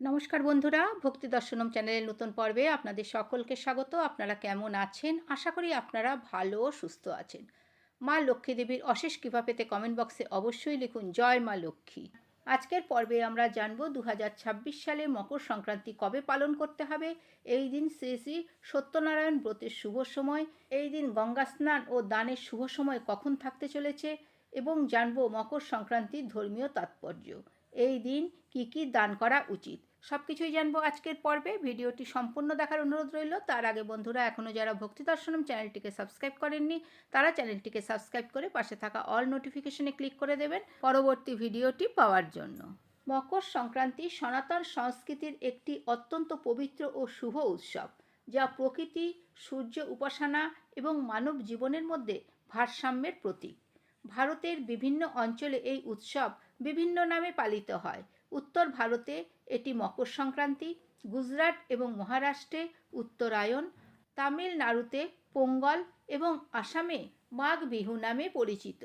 নমস্কার বন্ধুরা, ভক্তি দর্শনম চ্যানেলের নতুন পর্বে আপনাদের সকলকে স্বাগত। আপনারা কেমন আছেন? আশা করি আপনারা ভালো সুস্থ আছেন। মা লক্ষ্মী দেবীর অশেষ কৃপা পেতে কমেন্ট বক্সে অবশ্যই লিখুন, জয় মা লক্ষ্মী আজকের পর্বে আমরা জানব দু হাজার ছাব্বিশ সালে মকর সংক্রান্তি কবে পালন করতে হবে? এই দিন শ্রী শ্রী সত্যনারায়ণ ব্রতের শুভ সময়। এই দিন গঙ্গা স্নান ও দানের শুভ সময় কখন থাকতে চলেছে? এবং জানব মকর সংক্রান্তির ধর্মীয় তাৎপর্য। এই দিন কি কি দান করা উচিত? সব কিছুই জানব আজকের পর্বে। ভিডিওটি সম্পূর্ণ দেখার অনুরোধ রইল। তার আগে বন্ধুরা এখনও যারা ভক্তি দর্শনম চ্যানেলটিকে সাবস্ক্রাইব করেননি, তারা চ্যানেলটিকে সাবস্ক্রাইব করে পাশে থাকা অল নোটিফিকেশনে ক্লিক করে দেবেন পরবর্তী ভিডিওটি পাওয়ার জন্য। মকর সংক্রান্তি সনাতন সংস্কৃতির একটি অত্যন্ত পবিত্র ও শুভ উৎসব, যা প্রকৃতি, সূর্য উপাসনা এবং মানব জীবনের মধ্যে ভারসাম্যের প্রতীক। ভারতের বিভিন্ন অঞ্চলে এই উৎসব বিভিন্ন নামে পালিত হয়। উত্তর ভারতে এটি মকর সংক্রান্তি গুজরাট এবং মহারাষ্ট্রে উত্তরায়ণ, তামিলনাড়ুতে পোঙ্গল এবং আসামে মাঘ বিহু নামে পরিচিত।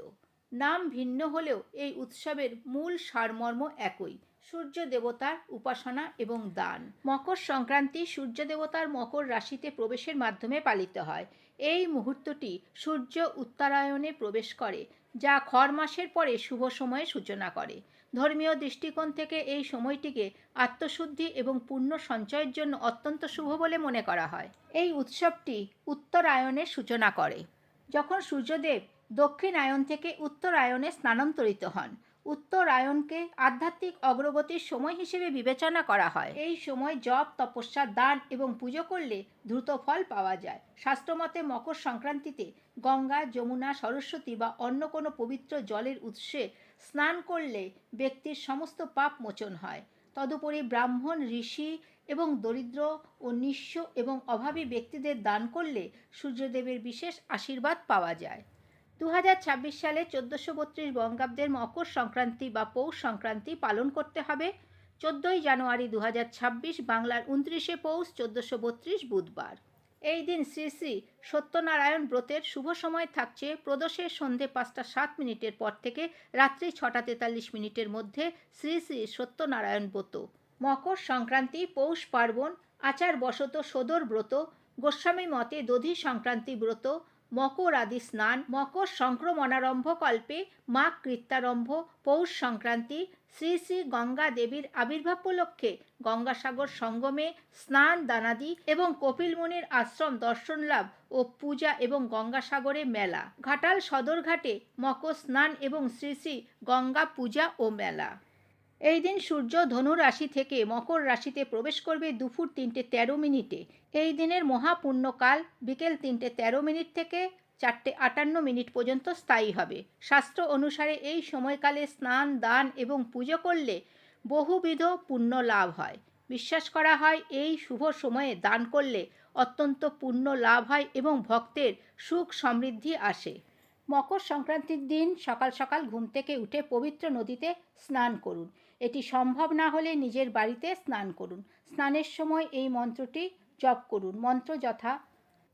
নাম ভিন্ন হলেও এই উৎসবের মূল সারমর্ম একই, সূর্য দেবতার উপাসনা এবং দান। মকর সংক্রান্তি সূর্য দেবতার মকর রাশিতে প্রবেশের মাধ্যমে পালিত হয়। এই মুহূর্তটি সূর্য উত্তরায়ণে প্রবেশ করে, যা খর মাসের পরে শুভ সময়ে সূচনা করে। ধর্মীয় দৃষ্টিকোণ থেকে এই সময়টিকে আত্মশুদ্ধি এবং পূর্ণ সঞ্চয়ের জন্য অত্যন্ত শুভ বলে মনে করা হয়। এই উৎসবটি উত্তরায়ণের সূচনা করে। যখন সূর্যদেব দক্ষিণায়ন থেকে উত্তরায়ণে স্থানান্তরিত হন উত্তরায়ণকে আধ্যাত্মিক অগ্রগতির সময় হিসেবে বিবেচনা করা হয়। এই সময় জপ, তপস্যা, দান এবং পুজো করলে দ্রুত ফল পাওয়া যায়। শাস্ত্রমতে মকর সংক্রান্তিতে গঙ্গা, যমুনা, সরস্বতী বা অন্য কোনো পবিত্র জলের উৎসে স্নান করলে ব্যক্তির সমস্ত পাপ মোচন হয়। তদুপরি ব্রাহ্মণ, ঋষি এবং দরিদ্র ও নিঃস্ব এবং অভাবী ব্যক্তিদের দান করলে সূর্যদেবের বিশেষ আশীর্বাদ পাওয়া যায়। দু হাজার ছাব্বিশ সালে চোদ্দোশো বত্রিশ বঙ্গাব্দের মকর সংক্রান্তি বা পৌষ সংক্রান্তি পালন করতে হবে। চোদ্দোই জানুয়ারি দু হাজার ছাব্বিশ বাংলার উনত্রিশে পৌষ চোদ্দোশো বত্রিশ বুধবার। এই দিন শ্রী শ্রী সত্যনারায়ণ ব্রতের শুভ সময় থাকছে। প্রদোষের সন্ধে পাঁচটা সাত মিনিটের পর থেকে রাত্রি ছটা তেতাল্লিশ মিনিটের মধ্যে শ্রী শ্রী সত্যনারায়ণ ব্রত। মকর সংক্রান্তি, পৌষ পার্বণ, আচার বশত সদর ব্রত, গোস্বামী মতে দধি সংক্রান্তি ব্রত মকর আদি স্নান, মকর সংক্রমণারম্ভ কল্পে মাঘ কৃত্যারম্ভ, পৌষ সংক্রান্তি, শ্রী শ্রী গঙ্গা দেবীর আবির্ভাব উপলক্ষে গঙ্গাসাগর সঙ্গমে স্নান, দানাদি এবং কপিল মুনির আশ্রম দর্শন লাভ ও পূজা এবং গঙ্গাসাগরে মেলা। ঘাটাল সদরঘাটে মকর স্নান এবং শ্রী শ্রী গঙ্গা পূজা ও মেলা। এই দিন সূর্য ধনু রাশি থেকে মকর রাশিতে প্রবেশ করবে দুপুর তিনটে তেরো মিনিটে। এই দিনের মহাপুণ্যকাল বিকেল তিনটে তেরো মিনিট থেকে চারটে আটান্ন মিনিট পর্যন্ত স্থায়ী হবে। শাস্ত্র অনুসারে এই সময়কালে স্নান, দান এবং পুজো করলে বহুবিধ পুণ্য লাভ হয়। বিশ্বাস করা হয় এই শুভ সময়ে দান করলে অত্যন্ত পুণ্য লাভ হয় এবং ভক্তের সুখ সমৃদ্ধি আসে। মকর সংক্রান্তির দিন সকাল সকাল ঘুম থেকে উঠে পবিত্র নদীতে স্নান করুন। এটি সম্ভব না হলে নিজের বাড়িতে স্নান করুন। স্নানের সময় এই মন্ত্রটি জপ করুন। মন্ত্র যথা,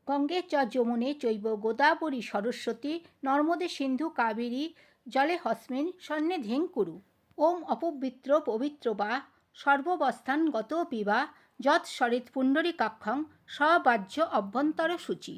গঙ্গে চ যমুনে চৈব গোদাবরী সরস্বতী নর্মদে সিন্ধু কাবেরী জলে হস্মিন সন্নিধিং কুরু। ওম অপবিত্র পবিত্র বা সর্ববস্থান গত পিবা যৎ সরিত পুণ্ডরীকাক্ষং সবাহ্য অভ্যন্তর সূচি।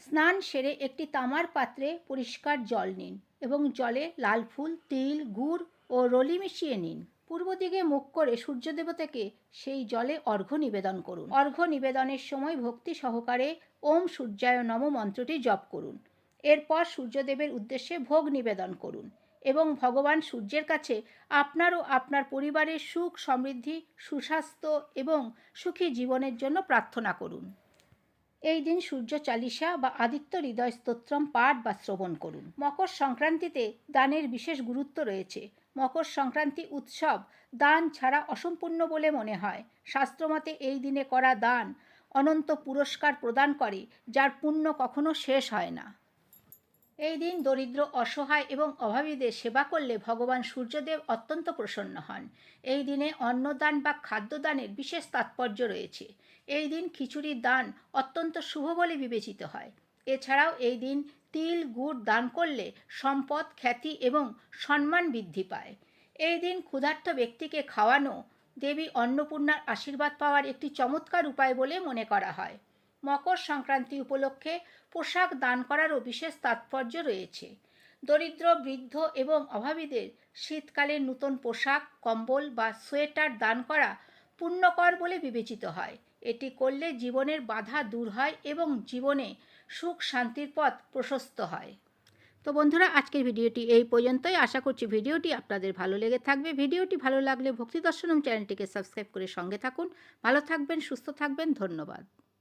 স্নান সেরে একটি তামার পাত্রে পরিষ্কার জল নিন এবং জলে লাল ফুল, তিল, গুড় ও রলি মিশিয়ে নিন। পূর্ব দিকে মুখ করে সূর্যদেবতাকে সেই জলে অর্ঘ্য নিবেদন করুন। অর্ঘ্য নিবেদনের সময় ভক্তি সহকারে ওম সূর্যায় নম মন্ত্রটি জপ করুন। এরপর সূর্যদেবের উদ্দেশ্যে ভোগ নিবেদন করুন এবং ভগবান সূর্যের কাছে আপনার ও আপনার পরিবারের সুখ সমৃদ্ধি, সুস্বাস্থ্য এবং সুখী জীবনের জন্য প্রার্থনা করুন। এই দিন সূর্য চালিসা বা আদিত্য হৃদয় স্তোত্রম পাঠ বা শ্রবণ করুন। মকর সংক্রান্তিতে দানের বিশেষ গুরুত্ব রয়েছে। মকর সংক্রান্তি উৎসব দান ছাড়া অসম্পূর্ণ বলে মনে হয়। শাস্ত্রমতে এই দিনে করা দান অনন্ত পুরস্কার প্রদান করে, যার পুণ্য কখনো শেষ হয় না। এই দিন দরিদ্র, অসহায় এবং অভাবীদের সেবা করলে ভগবান সূর্যদেব অত্যন্ত প্রসন্ন হন। এই দিনে অন্নদান বা খাদ্যদানের বিশেষ তাৎপর্য রয়েছে। এই দিন খিচুড়ির দান অত্যন্ত শুভ বলে বিবেচিত হয়। এছাড়াও এই দিন তিল গুড় দান করলে সম্পদ, খ্যাতি এবং সম্মান বৃদ্ধি পায়। এই দিন ক্ষুধার্ত ব্যক্তিকে খাওয়ানো দেবী অন্নপূর্ণার আশীর্বাদ পাওয়ার একটি চমৎকার উপায় বলে মনে করা হয়। মকর সংক্রান্তি উপলক্ষে পোশাক দান করারও বিশেষ তাৎপর্য রয়েছে। দরিদ্র, বৃদ্ধ এবং অভাবীদের শীতকালে নূতন পোশাক, কম্বল বা সোয়েটার দান করা পুণ্যকর বলে বিবেচিত হয়। এটি করলে জীবনের বাধা দূর হয় এবং জীবনে সুখ শান্তির পথ প্রশস্ত হয়। তো বন্ধুরা, আজকের ভিডিওটি এই পর্যন্তই। আশা করছি ভিডিওটি আপনাদের ভালো লেগে থাকবে। ভিডিওটি ভালো লাগলে ভক্তি দর্শনম চ্যানেলটিকে সাবস্ক্রাইব করে সঙ্গে থাকুন। ভালো থাকবেন, সুস্থ থাকবেন। ধন্যবাদ।